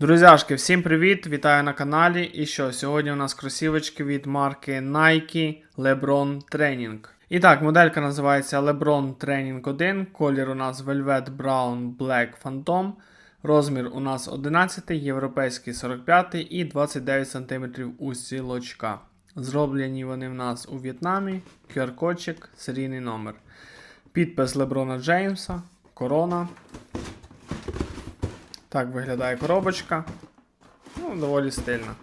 Друзяшки, всім привіт! Вітаю на каналі. І що, сьогодні у нас кросівочки від марки Nike LeBron Training. І так, моделька називається LeBron Training 1. Колір у нас Velvet Brown Black Phantom. Розмір у нас 11, європейський 45 і 29 см у сілочка. Зроблені вони в нас у В'єтнамі, QR-кодчик, серійний номер. Підпис Леброна Джеймса, корона. Так виглядає коробочка. Ну, доволі стильно.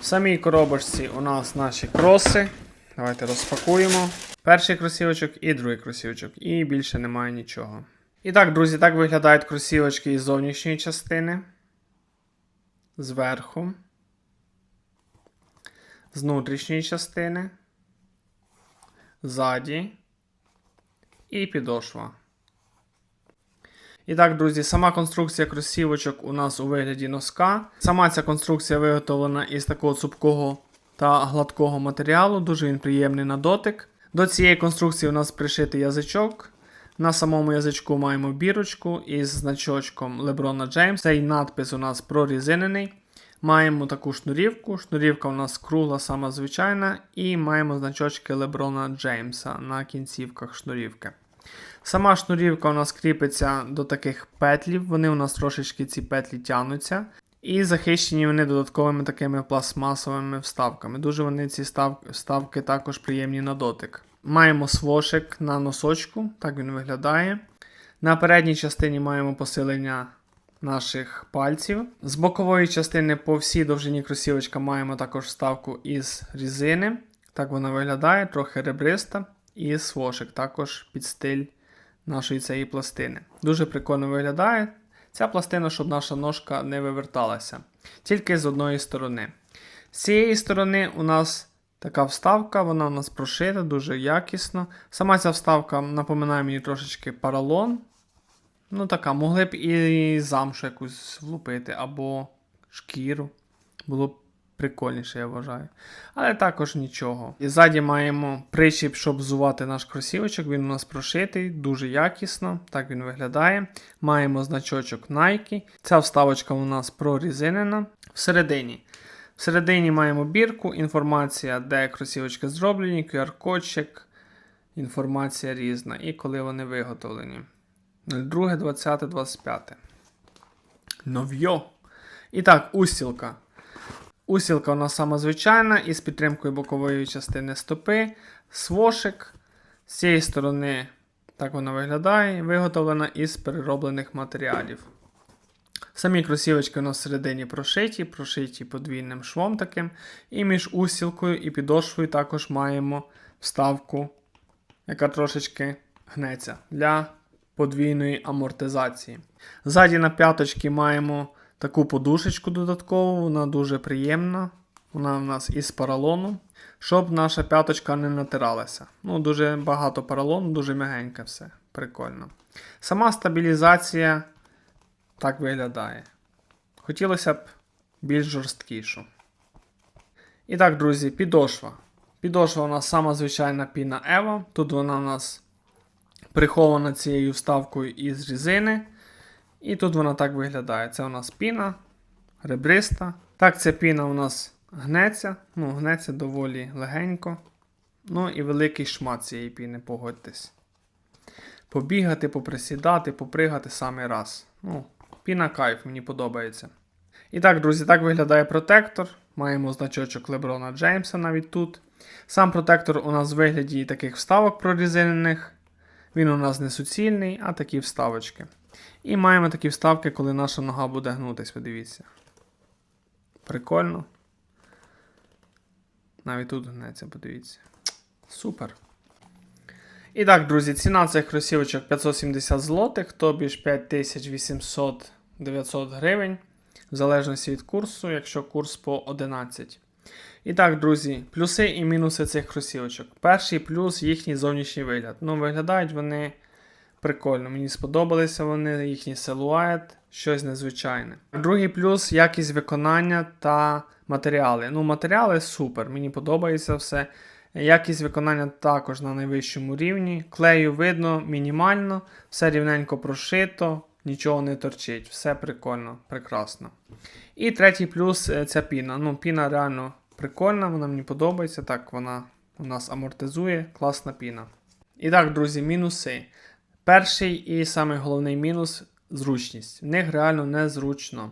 В самій коробочці у нас наші кроси. Давайте розпакуємо. Перший кросівочок і другий кросівочок. І більше немає нічого. І так, друзі, так виглядають кросівочки із зовнішньої частини. Зверху. З внутрішньої частини. Ззаді. І підошва. І так, друзі, сама конструкція кросівочок у нас у вигляді носка. Сама ця конструкція виготовлена із такого цупкого та гладкого матеріалу, дуже він приємний на дотик. До цієї конструкції у нас пришитий язичок. На самому язичку маємо бірочку із значочком Леброна Джеймс. Цей надпис у нас прорізинений. Маємо таку шнурівку. Шнурівка у нас кругла, сама звичайна, і маємо значочки Леброна Джеймса на кінцівках шнурівки. Сама шнурівка у нас кріпиться до таких петлів, вони у нас трошечки ці петлі тягнуться. І захищені вони додатковими такими пластмасовими вставками. Дуже вони ці став... вставки також приємні на дотик. Маємо свошик на носочку, так він виглядає. На передній частині маємо посилення наших пальців. З бокової частини по всій довжині кросівочка маємо також вставку із різини. Так вона виглядає, трохи ребриста. І свошик також під стиль нашої цієї пластини. Дуже прикольно виглядає. Ця пластина, щоб наша ножка не виверталася. Тільки з одної сторони. З цієї сторони у нас така вставка, вона у нас прошита дуже якісно. Сама ця вставка напоминає мені трошечки паралон. Ну така, могли б і замшу якусь влупити, або шкіру. Було б прикольніше, я вважаю. Але також нічого. І ззаді маємо причіп, щоб взувати наш кросівочок. Він у нас прошитий, дуже якісно. Так він виглядає. Маємо значочок Nike. Ця вставочка у нас прорізинена. Всередині. Всередині маємо бірку, інформація, де кросівочки зроблені, QR-кодчик, інформація різна і коли вони виготовлені. 02, 20, 25. Нов'йо. І так, устілка. Усілка у нас сама звичайна із підтримкою бокової частини стопи, свошик. З цієї сторони так вона виглядає, виготовлена із перероблених матеріалів. Самі кросівочки у нас всередині прошиті, прошиті подвійним швом таким. І між усілкою і підошвою також маємо вставку, яка трошечки гнеться для подвійної амортизації. Ззаді на п'яточки маємо таку подушечку додаткову, вона дуже приємна. Вона в нас із поролону, щоб наша п'яточка не натиралася. Ну, Дуже багато поролону, дуже м'ягеньке все. Прикольно. Сама стабілізація так виглядає. Хотілося б більш жорсткішу. І так, друзі, підошва. Підошва у нас сама звичайна піна Ева. Тут вона у нас прихована цією вставкою із резини. І тут вона так виглядає. Це у нас піна, ребриста. Так, ця піна у нас гнеться, ну, гнеться доволі легенько. Ну і великий шмат цієї піни, погодьтесь. Побігати, поприсідати, попригати самий раз. Ну, Піна кайф, мені подобається. І так, друзі, так виглядає протектор. Маємо значочок Леброна Джеймса навіть тут. Сам протектор у нас в вигляді таких вставок прорізинених. Він у нас не суцільний, а такі вставочки. І маємо такі вставки, коли наша нога буде гнутись, подивіться. Прикольно. Навіть тут гнеться, подивіться. Супер. І так, друзі, ціна цих кросівочок 570 злотих, тобі ж 5800 900 гривень, в залежності від курсу, якщо курс по 11. І так, друзі, плюси і мінуси цих кросівочок. Перший плюс їхній зовнішній вигляд. Ну, виглядають вони прикольно. Мені сподобалися вони, їхній силует, щось незвичайне. Другий плюс якість виконання та матеріали. Ну, матеріали супер, мені подобається все. Якість виконання також на найвищому рівні. Клею видно мінімально, все рівненько прошито, нічого не торчить. Все прикольно, прекрасно. І третій плюс ця піна. Ну, піна реально прикольна, вона мені подобається. Так, вона у нас амортизує, класна піна. І так, друзі, мінуси. Перший і самий головний мінус зручність. В них реально незручно.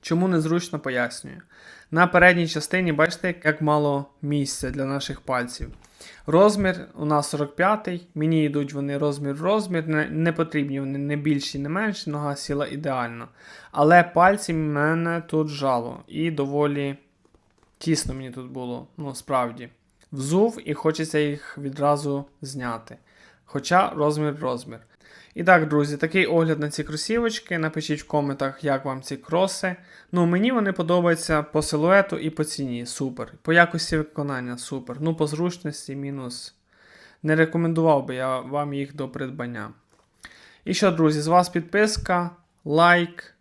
Чому незручно, пояснюю. На передній частині, бачите, як мало місця для наших пальців. Розмір у нас 45-й, мені йдуть вони розмір в розмір, не, не потрібні вони не більші, не менші, нога сіла ідеально. Але пальці мене тут жало і доволі тісно мені тут було, ну справді. Взув і хочеться їх відразу зняти. Хоча розмір розмір. І так, друзі, такий огляд на ці кросівочки. Напишіть в коментах, як вам ці кроси. Ну, мені вони подобаються по силуету і по ціні. Супер. По якості виконання супер. Ну, по зручності мінус. Не рекомендував би я вам їх до придбання. І що, друзі, з вас підписка, лайк,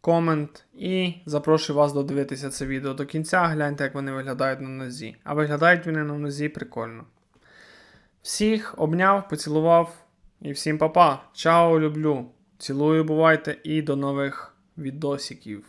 комент і запрошую вас додивитися це відео до кінця. Гляньте, як вони виглядають на нозі. А виглядають вони на нозі прикольно. Всіх обняв, поцілував і всім па-па. Чао, люблю. Цілую, бувайте і до нових відосиків.